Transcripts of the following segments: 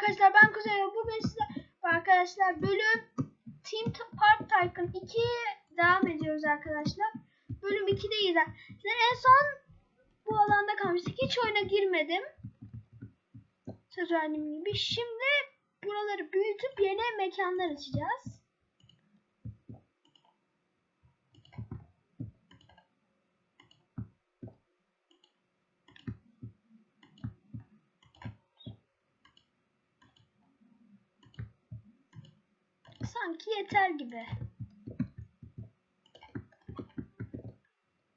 arkadaşlar ben Kuzey bugün size arkadaşlar bölüm Team Park Tycoon 2 devam ediyoruz arkadaşlar. Bölüm 2'deyiz. Size en son bu alanda kalmıştık. Hiç oyuna girmedim. Söz verdiğim gibi. Şimdi buraları büyütüp yeni mekanlar açacağız. Sanki yeter gibi.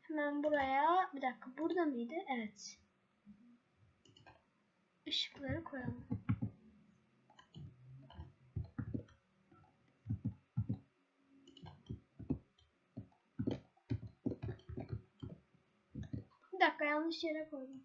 Hemen buraya bir dakika burada mıydı? Evet. Işıkları koyalım. Bir dakika yanlış yere koydum.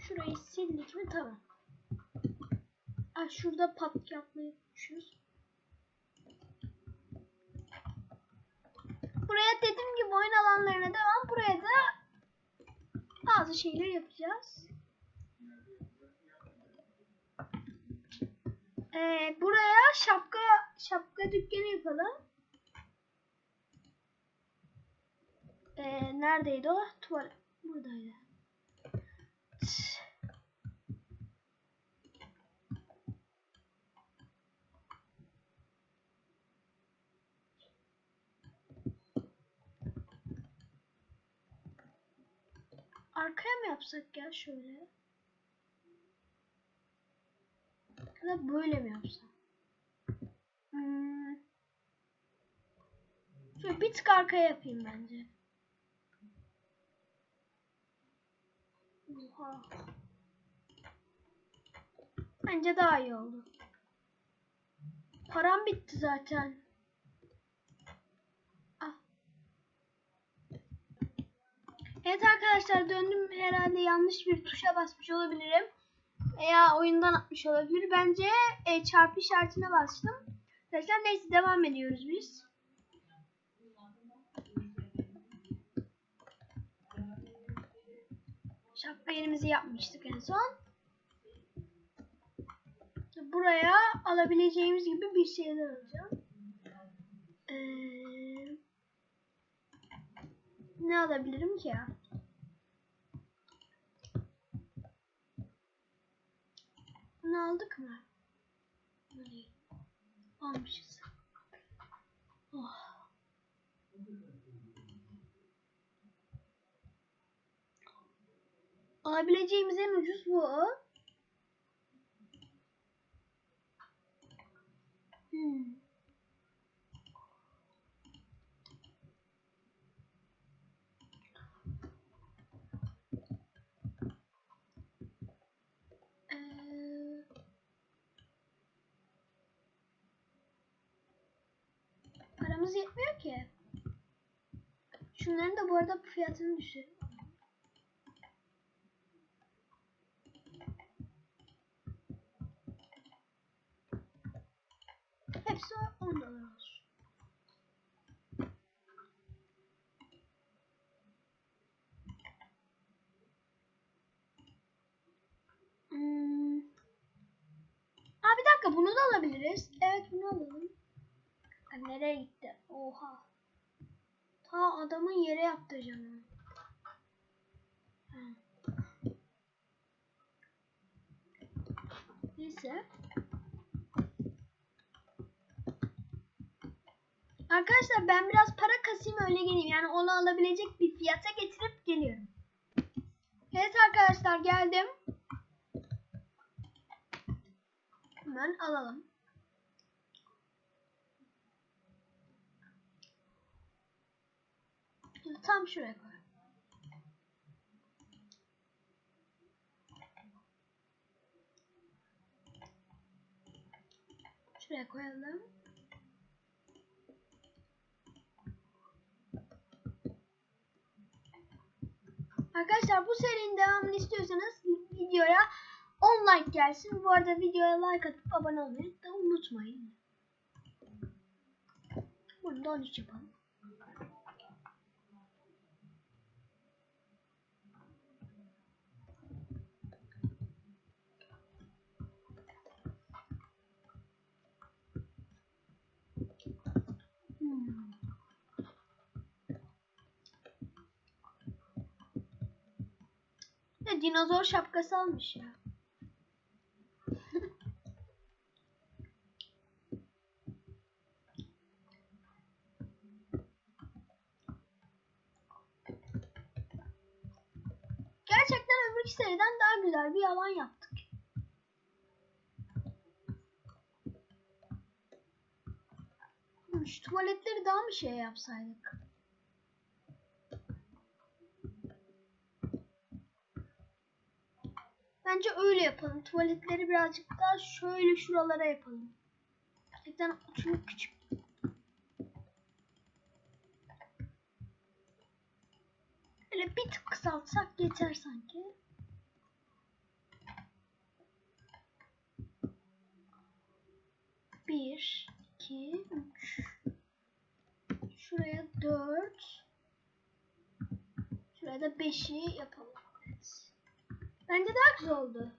Şurayı sildik mi tamam. Aa, şurada pat yapmayı düşünüyoruz. Buraya dediğim gibi oyun alanlarına devam. Buraya da bazı şeyler yapacağız. Ee, buraya şapka şapka dükkanı yapalım. Ee, neredeydi o? Tuvalet. Buradaydı. Arkaya mı yapsak ya şöyle? Ya da böyle mi yapsam? Hmm. Şöyle bir tık arkaya yapayım bence. Oha. Bence daha iyi oldu. Param bitti zaten. Evet arkadaşlar döndüm herhalde yanlış bir tuşa basmış olabilirim. Veya oyundan atmış olabilir. Bence e, çarpı işaretine bastım. Arkadaşlar neyse devam ediyoruz biz. Şapka yerimizi yapmıştık en son. Buraya alabileceğimiz gibi bir şeyler alacağım. Ee, ne alabilirim ki ya? Bunu aldık mı? Almışız. Oh. Alabileceğimiz en ucuz bu. Hmm. Ee, paramız yetmiyor ki. Şunların da bu arada fiyatını düşürelim. Hepsi 10 dolar olsun. Hmm. Aa bir dakika bunu da alabiliriz. Evet bunu alalım. Nereye gitti? Oha. Ta adamın yere yaptıracağım onu. Ha. Neyse. Arkadaşlar ben biraz para kasayım öyle geleyim. Yani onu alabilecek bir fiyata getirip geliyorum. Evet arkadaşlar geldim. Hemen alalım. Tam şuraya koy. Şuraya koyalım. Arkadaşlar bu serinin devamını istiyorsanız videoya 10 like gelsin. Bu arada videoya like atıp abone olmayı da unutmayın. Bunu da 13 yapalım. Ne dinozor şapkası almış ya. Gerçekten öbürki seriden daha güzel bir yalan yaptık. Şu tuvaletleri daha mı şey yapsaydık? Bence öyle yapalım. Tuvaletleri birazcık daha şöyle şuralara yapalım. Gerçekten çünkü küçük. Böyle bir tık kısaltsak yeter sanki. Bir, iki, üç. Şuraya dört. Şuraya da beşi yapalım. Evet. Bence daha güzel oldu.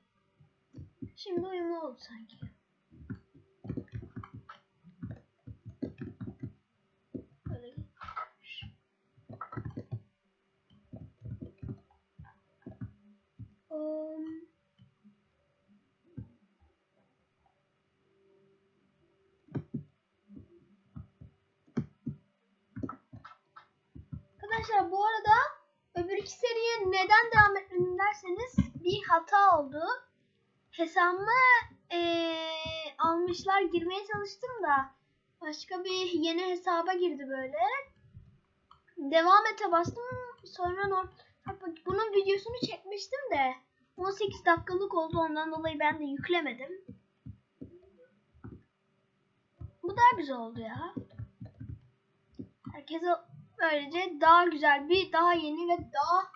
Şimdi uyumlu oldu sanki. Böyle. Um, Arkadaşlar bu arada öbür iki seriye neden devam etmedim derseniz bir hata oldu. Hesabıma eee, almışlar girmeye çalıştım da başka bir yeni hesaba girdi böyle. Devam ete bastım sonra no Bak, bak, bunun videosunu çekmiştim de 18 dakikalık oldu ondan dolayı ben de yüklemedim. Bu daha güzel oldu ya. Herkese böylece daha güzel bir, daha yeni ve daha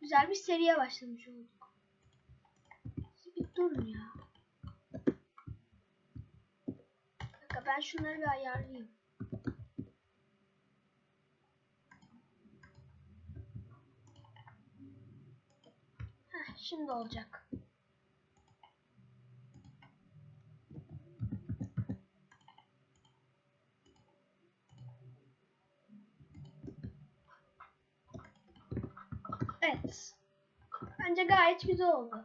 güzel bir seriye başlamış olduk. Bir durun ya. Dakika ben şunları bir ayarlayayım. Heh, şimdi olacak. Evet. Bence gayet güzel oldu.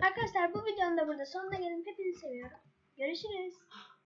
Arkadaşlar bu videonun da burada sonuna gelin. Hepinizi seviyorum. Görüşürüz.